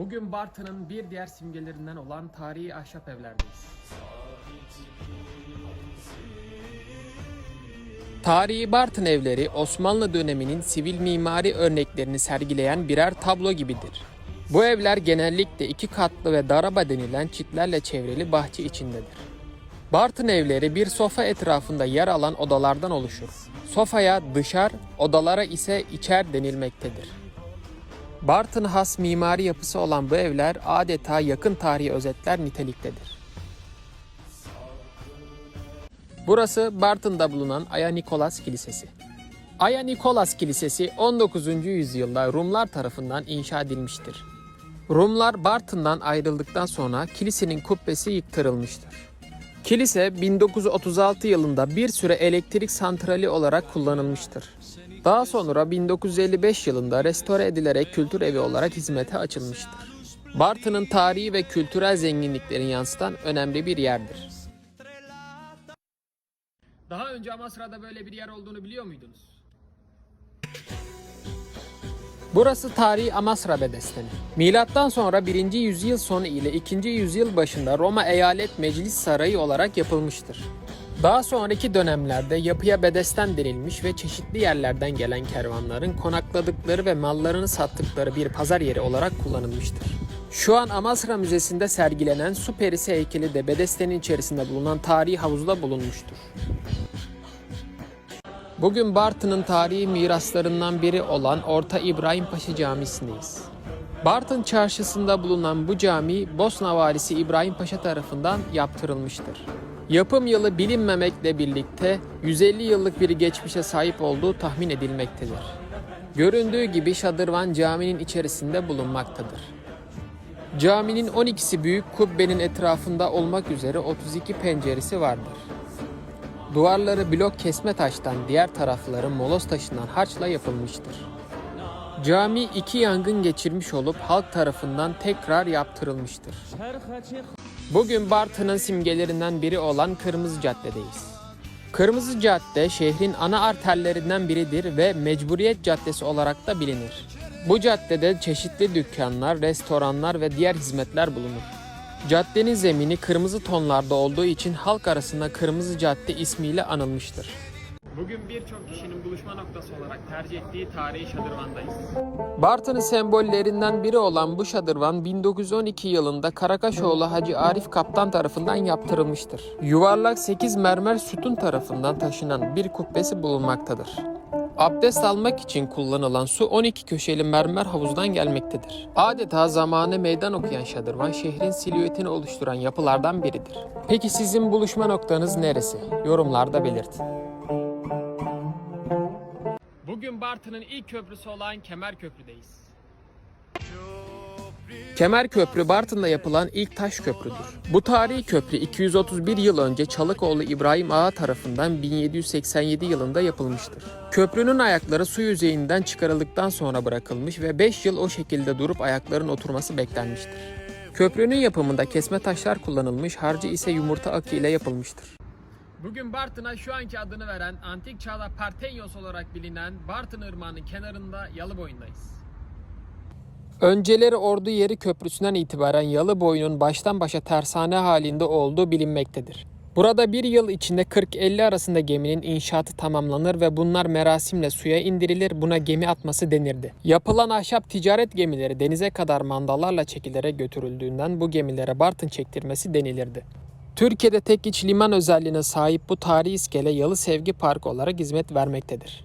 Bugün Bartın'ın bir diğer simgelerinden olan tarihi ahşap evlerdeyiz. Tarihi Bartın evleri Osmanlı döneminin sivil mimari örneklerini sergileyen birer tablo gibidir. Bu evler genellikle iki katlı ve daraba denilen çitlerle çevrili bahçe içindedir. Bartın evleri bir sofa etrafında yer alan odalardan oluşur. Sofaya dışar, odalara ise içer denilmektedir. Bartın has mimari yapısı olan bu evler adeta yakın tarihi özetler niteliktedir. Burası Bartın'da bulunan Aya Nikolas Kilisesi. Aya Nikolas Kilisesi 19. yüzyılda Rumlar tarafından inşa edilmiştir. Rumlar Bartın'dan ayrıldıktan sonra kilisenin kubbesi yıktırılmıştır. Kilise 1936 yılında bir süre elektrik santrali olarak kullanılmıştır. Daha sonra 1955 yılında restore edilerek kültür evi olarak hizmete açılmıştır. Bartın'ın tarihi ve kültürel zenginliklerini yansıtan önemli bir yerdir. Daha önce Amasra'da böyle bir yer olduğunu biliyor muydunuz? Burası tarihi Amasra Bedesteni. Milattan sonra 1. yüzyıl sonu ile 2. yüzyıl başında Roma Eyalet Meclis Sarayı olarak yapılmıştır. Daha sonraki dönemlerde yapıya bedesten denilmiş ve çeşitli yerlerden gelen kervanların konakladıkları ve mallarını sattıkları bir pazar yeri olarak kullanılmıştır. Şu an Amasra Müzesi'nde sergilenen su perisi heykeli de bedestenin içerisinde bulunan tarihi havuzda bulunmuştur. Bugün Bartın'ın tarihi miraslarından biri olan Orta İbrahim Paşa Camisi'ndeyiz. Bartın çarşısında bulunan bu cami Bosna valisi İbrahim Paşa tarafından yaptırılmıştır. Yapım yılı bilinmemekle birlikte 150 yıllık bir geçmişe sahip olduğu tahmin edilmektedir. Göründüğü gibi Şadırvan caminin içerisinde bulunmaktadır. Caminin 12'si büyük kubbenin etrafında olmak üzere 32 penceresi vardır. Duvarları blok kesme taştan diğer tarafları moloz taşından harçla yapılmıştır. Cami iki yangın geçirmiş olup halk tarafından tekrar yaptırılmıştır. Bugün Bartın'ın simgelerinden biri olan Kırmızı Cadde'deyiz. Kırmızı Cadde şehrin ana arterlerinden biridir ve Mecburiyet Caddesi olarak da bilinir. Bu caddede çeşitli dükkanlar, restoranlar ve diğer hizmetler bulunur. Caddenin zemini kırmızı tonlarda olduğu için halk arasında Kırmızı Cadde ismiyle anılmıştır. Bugün birçok kişinin buluşma noktası olarak tercih ettiği tarihi şadırvandayız. Bartın'ın sembollerinden biri olan bu şadırvan 1912 yılında Karakaşoğlu Hacı Arif Kaptan tarafından yaptırılmıştır. Yuvarlak 8 mermer sütun tarafından taşınan bir kubbesi bulunmaktadır. Abdest almak için kullanılan su 12 köşeli mermer havuzdan gelmektedir. Adeta zamanı meydan okuyan şadırvan şehrin silüetini oluşturan yapılardan biridir. Peki sizin buluşma noktanız neresi? Yorumlarda belirtin. Bugün Bartın'ın ilk köprüsü olan Kemer Köprü'deyiz. Kemer Köprü Bartın'da yapılan ilk taş köprüdür. Bu tarihi köprü 231 yıl önce Çalıkoğlu İbrahim Ağa tarafından 1787 yılında yapılmıştır. Köprünün ayakları su yüzeyinden çıkarıldıktan sonra bırakılmış ve 5 yıl o şekilde durup ayakların oturması beklenmiştir. Köprünün yapımında kesme taşlar kullanılmış, harcı ise yumurta akı ile yapılmıştır. Bugün Bartın'a şu anki adını veren antik çağda Partenyos olarak bilinen Bartın Irmağı'nın kenarında Yalıboyun'dayız. Önceleri Ordu Yeri Köprüsü'nden itibaren Yalıboyun'un baştan başa tersane halinde olduğu bilinmektedir. Burada bir yıl içinde 40-50 arasında geminin inşaatı tamamlanır ve bunlar merasimle suya indirilir buna gemi atması denirdi. Yapılan ahşap ticaret gemileri denize kadar mandallarla çekilerek götürüldüğünden bu gemilere Bartın çektirmesi denilirdi. Türkiye'de tek iç liman özelliğine sahip bu tarihi iskele Yalı Sevgi Parkı olarak hizmet vermektedir.